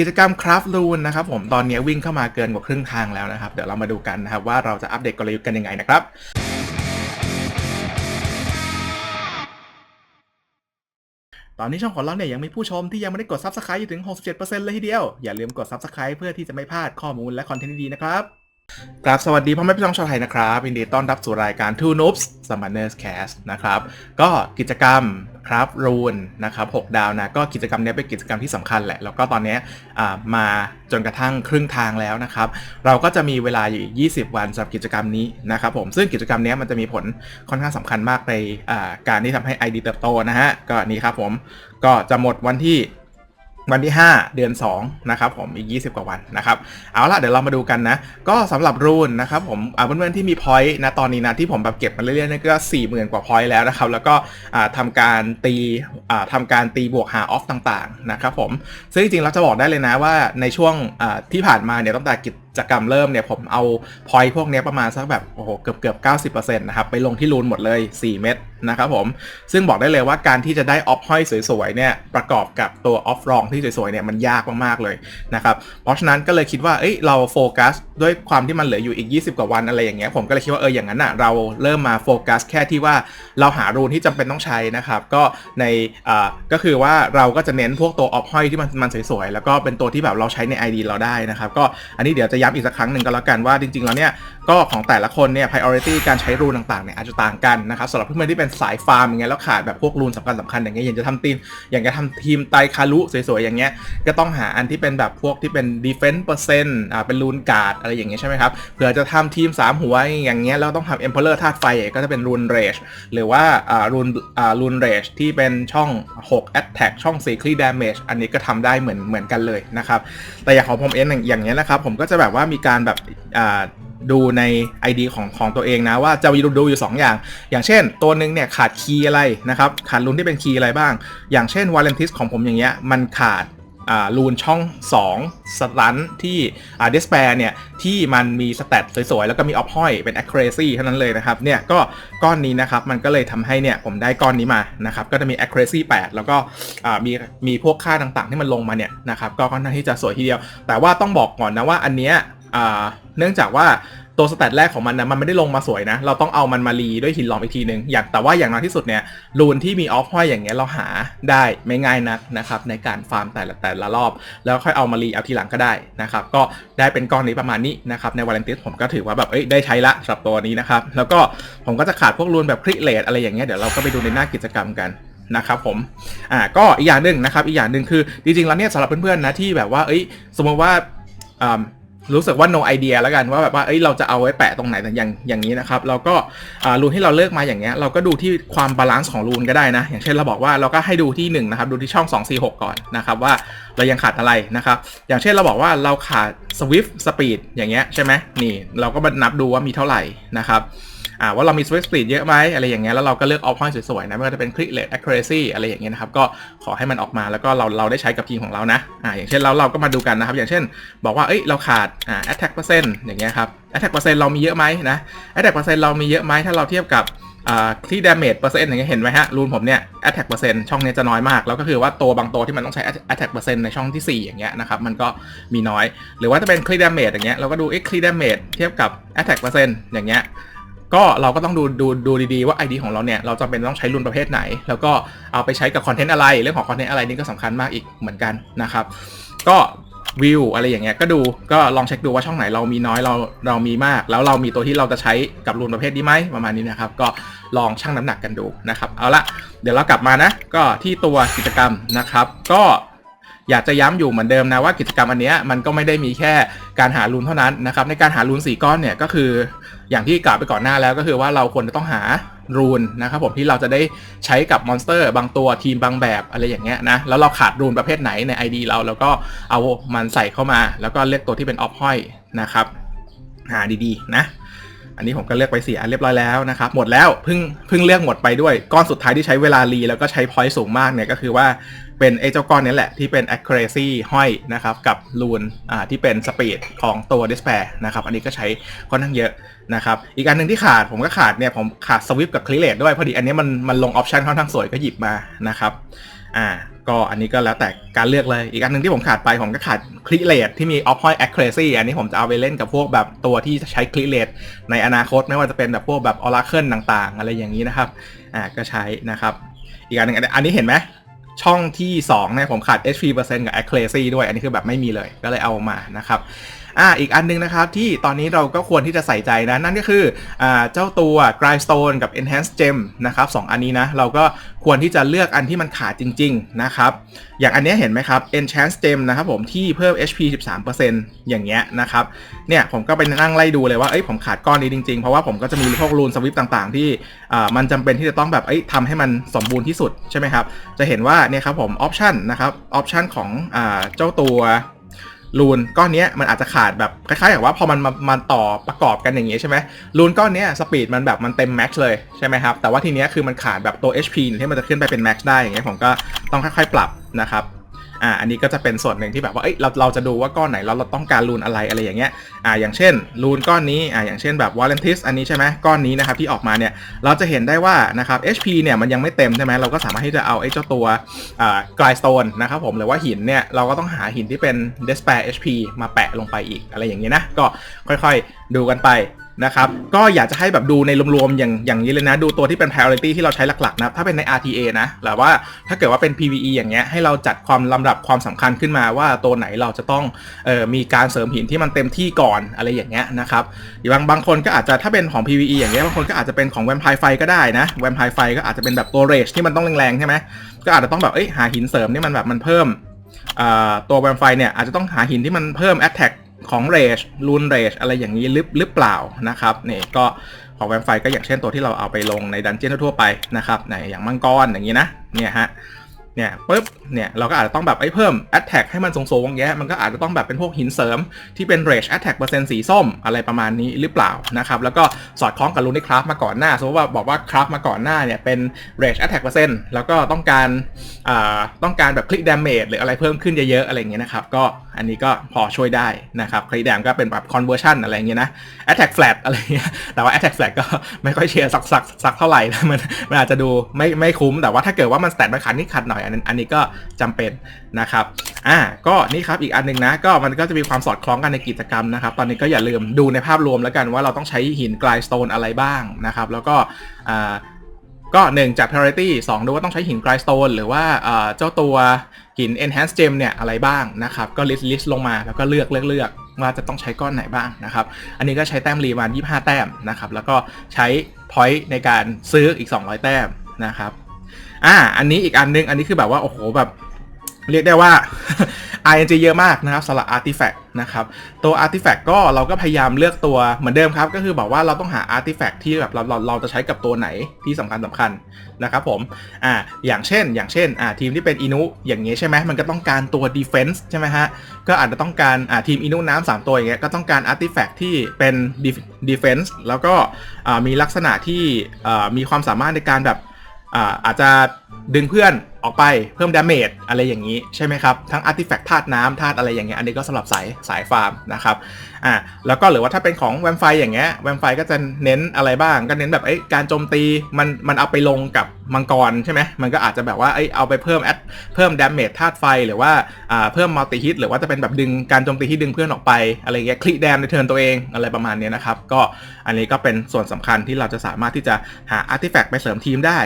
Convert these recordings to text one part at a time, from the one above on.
กิจกรรมคราฟลูนนะครับผมตอนนี้วิ่งเข้ามาเกินกว่าครึ่งทางแล้วนะครับ เดี๋ยวเรามาดูกันนะครับว่าเราจะอัปเดตกลยุทธ์กันยังไงนะครับตอนนี้ช่องของเราเนี่ยยังมีผู้ชมที่ยังไม่ได้กด Subscribe อยู่ถึง 67%เลยทีเดียว อย่าลืมกด Subscribe เพื่อที่จะไม่พลาดข้อมูลและคอนเทนต์ดีๆนะครับกราบสวัสดีพ่อแม่พี่น้องชาวไทยนะครับยินดีต้อนรับสู่รายการ Two Noobs Summoners Cast นะครับ ก็กิจกรรม ครับรูนนะครับ6ดาวนะก็กิจกรรมนี้เป็นกิจกรรมที่สำคัญแหละ แล้วก็ตอนนี้มาจนกระทั่งครึ่งทางแล้วนะครับ เราก็จะมีเวลาอยู่อีก 20 วันสำหรับกิจกรรมนี้นะครับผมซึ่งกิจกรรมนี้มันจะมีผลค่อนข้างสำคัญมากในการที่ทำให้ ID เติบโตนะฮะก็นี่ครับผมก็จะหมดวันที่ วันที่ 5 เดือน2นะครับผมอีก 20 กว่าวันนะครับเอาละเดี๋ยวเรามาดูกันนะ ก็สำหรับรูนนะครับผมเพื่อนๆที่มีพอยต์นะตอนนี้นะที่ผมแบบเก็บมาเรื่อยๆนี่ก็40,000 กว่าพอยต์แล้วนะครับแล้วก็ทำทำการตีทำทำการตีบวกหาออฟต่างๆนะครับผมซึ่งจริงๆเราจะบอกได้เลยนะว่าในช่วงที่ผ่านมาเนี่ยตั้งแต่กิจ กรรมเริ่มเนี่ยผมเอาพอยต์พวกนี้ประมาณสักแบบโอ้โหเกือบเกือบ 90%นะครับไปลงที่รูนหมดเลย 4 เม็ดนะครับผมซึ่งบอกได้เลยว่าการที่จะได้ออฟห้อยสวยๆเนี่ยประกอบกับตัวออฟรองที่สวยๆเนี่ยมันยากมากๆเลยนะครับเพราะฉะนั้นก็เลยคิดว่าเอ้ยเราโฟกัสด้วยความที่มันเหลืออยู่อีก 20 กว่าวันอะไรอย่างเงี้ยผมก็เลยคิดว่าเอออย่างนั้นอะเราเริ่มมาโฟกัสแค่ที่ว่าเราหารูนที่จำเป็นต้องใช้นะครับก็ในอ่าก็คือว่าเราก็จะเน้นพวกตัวออฟห้อยที่มันมันสวยๆแล้วก็เป็นตัวที่แบบเราใช้ใน ID เราได้นะครับก็อันนี้เดี๋ยวจะย้ำอีกสักครั้งหนึ่งก็แล้วกันว่าจริง ๆ แล้วเนี่ยก็ของแต่ละคนเนี่ย priority การใช้รูนต่างๆเนี่ยอาจจะต่างกันนะครับสำหรับเพื่อนๆที่เป็นสายฟาร์มอย่างเงี้ยแล้วขาดแบบพวกรูนสำคัญสำคัญอย่างเงี้ยอย่างจะทำทีมอย่างจะทำทีมไตคารุสวยๆอย่างเงี้ยก็ต้องหาอันที่เป็นแบบพวกที่เป็น defense percent อ่าเป็นรูนการ์ดอะไรอย่างเงี้ยใช่ไหมครับเผื่อจะทำทีม 3 หัวอย่างเงี้ยแล้วต้องทำ emperor ธาตุไฟก็จะเป็นรูนเรจหรือว่าอ่ารูนอ่ารูนเรจที่เป็นช่อง 6 attack ช่อง4 crit damage อันนี้ก็ทำได้เหมือนเหมือนกันเลยนะครับแต่อย่างของผมเองอย่างเงี้ยนะครับผมก็จะแบบว่ามีการแบบดูใน ID ของของตัวเองนะว่าจะมีดูอยู่ 2 อย่าง อย่างเช่น ตัวหนึ่งเนี่ยขาดคีย์อะไรนะครับ ขาดรูนที่เป็นคีย์อะไรบ้าง อย่างเช่นวาเลนติสของผมอย่างเงี้ยมันขาด รูนช่อง 2 สตันที่เดสแปร์เนี่ย ที่มันมีสเตตสวยๆ แล้วก็มีออฟห้อยเป็น accuracy เท่านั้นเลยนะครับ เนี่ยก็ก้อนนี้นะครับ มันก็เลยทำให้เนี่ย ผมได้ก้อนนี้มานะครับ ก็จะมี accuracy 8 แล้วก็มีมีพวกค่าต่างๆ ที่มันลงมาเนี่ยนะครับ ก็ค่อนข้างที่จะสวยทีเดียว แต่ว่าต้องบอกก่อนนะว่าอันเนี้ยเนื่องจากว่า ตัวสแตทแรกของมันนะมันไม่ได้ลงมาสวยนะ เราต้องเอามันมารีด้วยหินหลอมอีกทีหนึ่งอย่างแต่ว่าอย่างน้อยที่สุดเนี่ยรูนที่มีออฟห้อยอย่างเงี้ยเราหาได้ไม่ง่ายนักนะครับในการฟาร์มแต่ละแต่ละรอบ แล้วค่อยเอามารีเอาทีหลังก็ได้นะครับก็ได้เป็นก้อนนี้ประมาณนี้นะครับในวาเลนติสผมก็ถือว่าแบบเอ้ยได้ใช้ละสำหรับตัวนี้นะครับแล้วก็ผมก็จะขาดพวกรูนแบบคริเลตอะไรอย่างเงี้ยเดี๋ยวเราก็ไปดูในหน้ากิจกรรมกันนะครับผม อ่า ก็อีกอย่างหนึ่งนะครับ อีกอย่างหนึ่งคือ จริงๆ แล้วเนี่ยสำหรับเพื่อนๆ นะที่แบบว่า เอ้ย สมมติว่าอ่า รู้สึกว่า no idea แล้วกันว่าแบบว่าเอ้ยเราจะเอาไว้แปะตรงไหนแต่อย่างอย่างนี้นะครับเราก็อ่ารูนที่เราเลือกมาอย่างเงี้ยเราก็ดูที่ความบาลานซ์ของรูนก็ได้นะ อย่างเช่นเราบอกว่าเราก็ให้ดูที่1นะครับดูที่ช่อง 2 4 6 ก่อนนะครับว่าเรายังขาดอะไรนะครับอย่างเช่นเราบอกว่าเราขาด swift speed อย่างเงี้ยใช่ไหมนี่เราก็มานับดูว่ามีเท่าไหร่นะครับ อ่าว่าเรามี swift speed เยอะไหมอะไรอย่างเงี้ยแล้วเราก็เลือกออฟห้อยสวยๆนะไม่ว่าจะเป็น click rate accuracy อะไรอย่างเงี้ยนะครับก็ขอให้มันออกมาแล้วก็เราเราได้ใช้กับทีมของเรานะอ่าอย่างเช่นเราเราก็มาดูกันนะครับ อย่างเช่น บอกว่าเอ้ยเราขาดอ่า attack percent อย่างเงี้ยครับ attack percent เรามีเยอะไหมนะ attack percent เรามีเยอะไหมถ้าเราเทียบกับอ่า crit damage percent อย่างเงี้ยเห็นไหมฮะ รูนผมเนี่ย attack percent ช่องเนี้ยจะน้อยมาก แล้วก็คือว่าตัวบางตัวที่มันต้องใช้ attack percent ในช่องที่ 4 อย่างเงี้ยนะครับ มันก็มีน้อย หรือว่าจะเป็น crit damage อย่างเงี้ยเราก็ดู เอ้ย crit damage เทียบกับ attack percent อย่างเงี้ย ก็เราก็ต้องดูดูดูดีๆว่า ID ของเราเนี่ยเราจำเป็นต้องใช้รุ่นประเภทไหน แล้วก็เอาไปใช้กับคอนเทนต์อะไรเรื่องของคอนเทนต์อะไรนี่ก็สำคัญมากอีกเหมือนกันนะครับ ก็วิวอะไรอย่างเงี้ยก็ดูก็ลองเช็คดูว่าช่องไหนเรามีน้อยเราเรามีมาก แล้วเรามีตัวที่เราจะใช้กับรุ่นประเภทนี้ไหมประมาณนี้นะครับ ก็ลองชั่งน้ำหนักกันดูนะครับ เอาละเดี๋ยวเรากลับมานะ ก็ที่ตัวกิจกรรมนะครับ ก็ อยากจะย้ำอยู่เหมือนเดิมนะว่ากิจกรรมอันเนี้ยมันก็ไม่ได้มีแค่การหารูนเท่านั้นนะครับในการหารูนสีก้อนเนี่ยก็คืออย่างที่กล่าวไปก่อนหน้าแล้วก็คือว่าเราควรจะต้องหารูนนะครับผมที่เราจะได้ใช้กับมอนสเตอร์บางตัวทีมบางแบบอะไรอย่างเงี้ยนะแล้วเราขาดรูนประเภทไหนใน ID เราแล้วก็เอามันใส่เข้ามา แล้วก็เลือกตัวที่เป็นออฟห้อยนะครับหาดีๆนะ อันนี้ผมก็เลือกไปสียเรียบร้อยแล้วนะครับหมดแล้วเพิ่งเพิ่งเลือกหมดไปด้วยก้อนสุดท้ายที่ใช้เวลารีแล้วก็ใช้พอยต์สูงมากเนี่ยก็คือว่าเป็นไอ้เจ้าก้อนนี้แหละที่เป็น accuracy ห้อยนะครับกับรูนอ่าที่เป็น speed ของตัว despair นะครับอันนี้ก็ใช้ค่อนข้างเยอะนะครับอีกอันหนึ่งที่ขาดผมก็ขาดเนี่ยผมขาด swift กับ clear rate ด้วยพอดีอันนี้มันมันลงออปชันค่อนข้างสวยก็หยิบมานะครับอ่า ก็อันนี้ก็แล้วแต่การเลือกเลย อีกอันหนึ่งที่ผมขาดไปผมก็ขาดคลิเลตที่มี off point accuracy อันนี้ผมจะเอาไปเล่นกับพวกแบบตัวที่ใช้คลิเลตในอนาคตไม่ว่าจะเป็นแบบพวกแบบ oracle ต่างๆ อะไรอย่างนี้นะครับอ่าก็ใช้นะครับ อีกอันหนึ่งอันนี้เห็นไหมช่องที่2เนี่ยผมขาด HP เปอร์เซ็นต์กับ accuracy ด้วย อันนี้คือแบบไม่มีเลยก็เลยเอามานะครับ อ่าอีกอันนึงนะครับที่ตอนนี้เราก็ควรที่จะใส่ใจนะ นั่นก็คืออ่าเจ้าตัว Grindstone กับ Enhanced Gem นะครับสองอันนี้นะเราก็ควรที่จะเลือกอันที่มันขาดจริง ๆ นะครับ อย่างอันนี้เห็นไหมครับ Enhanced Gem นะครับผมที่เพิ่ม HP 13%อย่างเงี้ยนะครับเนี่ยผมก็ไปนั่งไล่ดูเลยว่าเอ้ยผมขาดก้อนนี้จริงๆ เพราะว่าผมก็จะมีพวกรูนสวิปต่างๆ ที่อ่ามันจำเป็นที่จะต้องแบบเอ้ยทำให้มันสมบูรณ์ที่สุดใช่ไหมครับจะเห็นว่าเนี่ยครับผมออปชันนะครับออปชันของอ่าเจ้าตัว รูนก้อนนี้มันอาจจะขาดแบบคล้ายๆกับว่าพอมันมามาต่อประกอบกันอย่างงี้ใช่ไหมรูนก้อนนี้สปีดมันแบบมันเต็มแม็กซ์เลยใช่ไหมครับแต่ว่าทีเนี้ยคือมันขาดแบบตัว HP ที่มันจะขึ้นไปเป็นแม็กซ์ได้อย่างเงี้ยผมก็ต้องค่อยๆปรับนะครับ อ่าอันนี้ก็จะเป็นส่วนหนึ่งที่แบบว่าเอ้ยเราเราจะดูว่าก้อนไหนเราเราต้องการรูนอะไรอะไรอย่างเงี้ยอ่าอย่างเช่นรูนก้อนนี้อ่าอย่างเช่นแบบวอลเลนติสอันนี้ใช่ไหมก้อนนี้นะครับที่ออกมาเนี่ยเราจะเห็นได้ว่านะครับ HP เนี่ยมันยังไม่เต็มใช่ไหมเราก็สามารถที่จะเอาไอ้เจ้าตัวอ่ากลายสโตนนะครับผมหรือว่าหินเนี่ยเราก็ต้องหาหินที่เป็น Despair HP มาแปะลงไปอีกอะไรอย่างเงี้ยนะก็ค่อยๆ ดูกันไป นะครับก็อยากจะให้แบบดูในรวมๆอย่างอย่างนี้เลยนะ ดูตัวที่เป็น priority ที่เราใช้หลักๆนะถ้าเป็นใน RTA นะหรือว่าถ้าเกิดว่าเป็น PVE อย่างเงี้ยให้เราจัดความลำดับความสำคัญขึ้นมาว่าตัวไหนเราจะต้องออมีการเสริมหินที่มันเต็มที่ก่อนอะไรอย่างเงี้ยนะครับบางบางคนก็อาจจะถ้าเป็นของ PVE อย่างเงี้ยบางคนก็อาจจะเป็นของแวมไพร์ไฟก็ได้นะแวมไพร์ไฟก็อาจจะเป็นแบบตัวเรชที่มันต้องแรงๆใช่ไหมก็อาจจะต้องแบบเอ้ยหาหินเสริมที่มันแบบมันเพิ่มตัวแวมไฟเนี่ยอาจจะต้องหาหินที่มันเพิ่ม attack ของเรชลูนเรชอะไรอย่างนี้หรือหรือเปล่านะครับนี่ก็ของแวมไฟก็อย่างเช่นตัวที่เราเอาไปลงในดันเจี้ยนทั่วไปนะครับในอย่างมังกรอย่างนี้นะเนี่ยฮะ เนี่ยปุ๊บเนี่ยเราก็อาจจะต้องแบบไอ้เพิ่ม Attack ให้มันสูงๆอย่างเงี้ยมันก็อาจจะต้องแบบเป็นพวกหินเสริมที่เป็น Rage Attack เปอร์เซ็นต์สีส้มอะไรประมาณนี้หรือเปล่านะครับแล้วก็สอดคล้องกับรูนที่คราฟมาก่อนหน้าสมมติว่าบอกว่าคราฟมาก่อนหน้าเนี่ยเป็น Rage Attack เปอร์เซ็นต์แล้วก็ต้องการอ่าต้องการแบบคลิกดาเมจหรืออะไรเพิ่มขึ้นเยอะๆอะไรเงี้ยนะครับก็อันนี้ก็พอช่วยได้นะครับคลิกดามก็เป็นแบบ conversion อะไรเงี้ยนะ attack flat อะไรเงี้ยแต่ว่า attack flat ก็ไม่ค่อยเชียร์สักสักสักเท่าไหร่นะมันมันอาจจะดูไม่ไม่คุ้มแต่ว่าถ้าเกิดว่ามันสแตทมันขัดนิดขัดหน่อยอันนี้อันนี้ก็จำเป็นนะครับอ่าก็นี่ครับอีกอันหนึงนะก็มันก็จะมีความสอดคล้องกันในกิจกรรมนะครับ ตอนนี้ก็อย่าลืมดูในภาพรวมแล้วกันว่าเราต้องใช้หินกลายสโตนอะไรบ้างนะครับ แล้วก็อ่าก็หนึ่งจาก priority 2 ดูว่าต้องใช้หิน grindstone หรือว่าเจ้าตัวหิน enhance gem เนี่ยอะไรบ้างนะครับ ก็ list list ลงมาแล้วก็เลือกเลือกเลือกว่าจะต้องใช้ก้อนไหนบ้างนะครับ อันนี้ก็ใช้แต้มรีวัน25 แต้มนะครับ แล้วก็ใช้ point ในการซื้ออีก 200 แต้มนะครับ อ่า อันนี้อีกอันนึง อันนี้คือแบบว่า โอ้โห แบบ เรียกได้ว่า RNG เยอะมากนะครับสำหรับ Artifact นะครับ ตัว Artifact ก็เราก็พยายามเลือกตัวเหมือนเดิมครับ ก็คือบอกว่าเราต้องหา Artifact ที่แบบเราเราเราจะใช้กับตัวไหนที่สำคัญสำคัญนะครับผม อ่า อย่างเช่น อย่างเช่น อ่า ทีมที่เป็นอินุอย่างเงี้ยใช่ไหมมันก็ต้องการตัว Defense ใช่ไหมฮะ ก็อาจจะต้องการ อ่า ทีมอินุน้ำสามตัวอย่างเงี้ย ก็ต้องการ Artifact ที่เป็น Defense แล้วก็ อ่า มีลักษณะที่ อ่า มีความสามารถในการแบบ อ่าอาจจะดึงเพื่อนออกไปเพิ่มดาเมจอะไรอย่างนี้ใช่ไหมครับ ทั้งอาร์ติแฟกต์ธาตุน้ำธาตุอะไรอย่างเงี้ยอันนี้ก็สำหรับสายสายฟาร์มนะครับอ่าแล้วก็หรือว่าถ้าเป็นของแวมไฟอย่างเงี้ยแวมไฟก็จะเน้นอะไรบ้างก็เน้นแบบเอ้การโจมตีมันมันเอาไปลงกับมังกรใช่ไหมมันก็อาจจะแบบว่าเอ้เอาไปเพิ่มแอดเพิ่มดาเมจธาตุไฟหรือว่าอ่าเพิ่มมัลติฮิตหรือว่าจะเป็นแบบดึงการโจมตีที่ดึงเพื่อนออกไปอะไรเงี้ยคลิแดมในเทิร์นตัวเองอะไรประมาณนี้นะครับก็อันนี้ก็เป็นส่วนสำคัญที่เราจะสามารถที่จะหาอาร์ติแฟกต์ไปเสริมทีมได้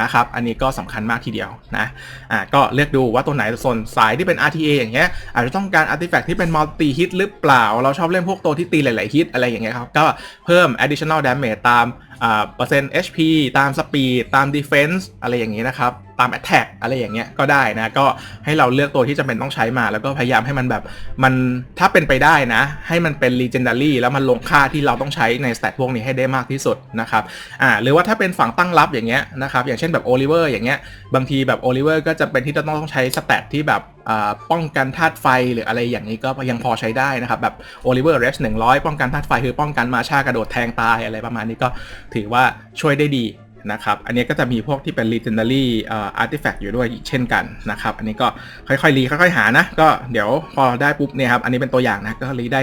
นะครับ อันนี้ก็สำคัญมากทีเดียวนะอ่าก็เลือกดูว่าตัวไหนส่วนสายที่เป็น RTA อย่างเงี้ยอาจจะต้องการอัติแฟกท์ที่เป็นมัลติฮิตหรือเปล่า เราชอบเล่นพวกตัวที่ตีหลาย ๆ ฮิตอะไรอย่างเงี้ยครับ ก็เพิ่ม additional damage ตามเปอร์เซ็นต์ HP ตาม speed ตาม defense อะไรอย่างงี้นะครับ ตาม attack อะไรอย่างเงี้ยก็ได้นะ ก็ให้เราเลือกตัวที่จะเป็นต้องใช้มา แล้วก็พยายามให้มันแบบมันถ้าเป็นไปได้นะ ให้มันเป็น legendary แล้วมันลงค่าที่เราต้องใช้ใน stat พวกนี้ให้ได้มากที่สุดนะครับอ่าหรือว่าถ้าเป็นฝั่งตั้งรับอย่างเงี้ยนะครับ อย่างเช่นแบบ Oliver อร์อย่างเงี้ยบางทีแบบ Oliver ก็จะเป็นที่จะต้องใช้ stat ที่แบบป้องกันธาตุไฟหรืออะไรอย่างนี้ก็ยังพอใช้ได้นะครับ แบบ Oliver Rest 100ป้องกันธาตุไฟคือป้องกันมาชากระโดดแทงตายอะไรประมาณนี้ก็ถือว่าช่วยได้ดีนะครับ อันนี้ก็จะมีพวกที่เป็น legendary artifact อยู่ด้วยเช่นกันนะครับ อันนี้ก็ค่อยๆรีค่อยๆหานะ ก็เดี๋ยวพอได้ปุ๊บเนี่ยครับ อันนี้เป็นตัวอย่างนะ ก็รีได้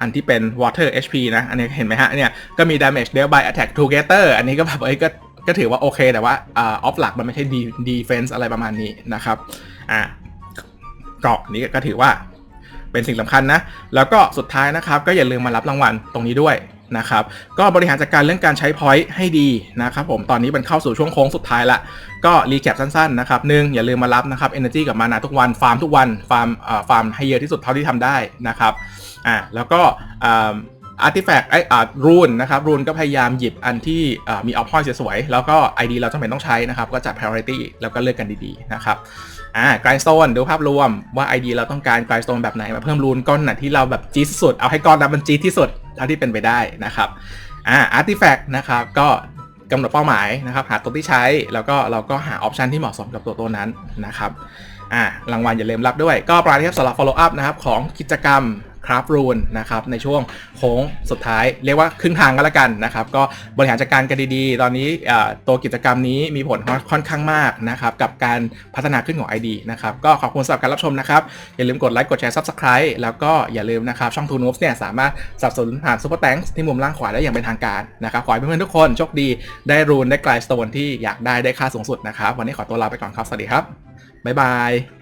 อันที่เป็น water HP นะ อันนี้เห็นไหมฮะ เนี่ยก็มี damage dealt by attack together อันนี้ก็แบบเอ้ยก็ก็ถือว่าโอเค แต่ว่าออฟหลักมันไม่ใช่ดีดีเฟนส์อะไรประมาณนี้นะครับ อ่า เกาะนี้ก็ถือว่าเป็นสิ่งสำคัญนะ แล้วก็สุดท้ายนะครับก็อย่าลืมมารับรางวัลตรงนี้ด้วยนะครับ ก็บริหารจัดการเรื่องการใช้พอยต์ให้ดีนะครับผม ตอนนี้มันเข้าสู่ช่วงโค้งสุดท้ายละ ก็รีแคปสั้นๆนะครับหนึ่งอย่าลืมมารับนะครับ Energy กับมานาทุกวัน ฟาร์มทุกวัน ฟาร์มอ่าฟาร์มให้เยอะที่สุดเท่าที่ทำได้นะครับ อ่า แล้วก็อาร์ติแฟกต์ไออาร์รูนนะครับรูนก็พยายามหยิบอันที่มีออฟพอยต์สวยๆแล้วก็ ID เราจำเป็นต้องใช้นะครับ ก็จัด priority แล้วก็เลือกกันดีๆนะครับ อ่ากรายสโตนดูภาพรวมว่า ID เราต้องการกรายสโตนแบบไหนมาเพิ่มรูนก้อนไหนที่เราแบบจี๊ดที่สุด เอาให้ก้อนนั้นมันจี๊ดที่สุดเท่าที่เป็นไปได้นะครับอ่าอาร์ติแฟกต์นะครับก็กำหนดเป้าหมายนะครับ หาตัวที่ใช้แล้วก็เราก็หาออปชันที่เหมาะสมกับตัวตัวนั้นนะครับอ่ารางวัลอย่าลืมรับด้วย ก็ปราณนี้ครับสำหรับ follow up นะครับของกิจกรรมคราฟรูนนะครับในช่วงโค้งสุดท้าย เรียกว่าครึ่งทางก็แล้วกันนะครับ ก็บริหารจัดการกันดีๆ ตอนนี้ตัวกิจกรรมนี้มีผลค่อนข้างมากนะครับ กับการพัฒนาขึ้นของ ID นะครับ ก็ขอบคุณสำหรับการรับชมนะครับ อย่าลืมกดไลค์กดแชร์ Subscribe แล้วก็อย่าลืมนะครับช่อง t ูนูฟเนี่ยสามารถสับสนผ่าน Super Thanks ที่มุมล่างขวาได้อย่างเป็นทางการนะครับขอให้เพื่อนๆทุกคนโชคดีได้รูนได้ไกลสโตนที่อยากได้ได้ค่าสูงสุดนะครับวันนี้ขอตัวลาไปก่อนครับสวัสดีครับบ๊ายบาย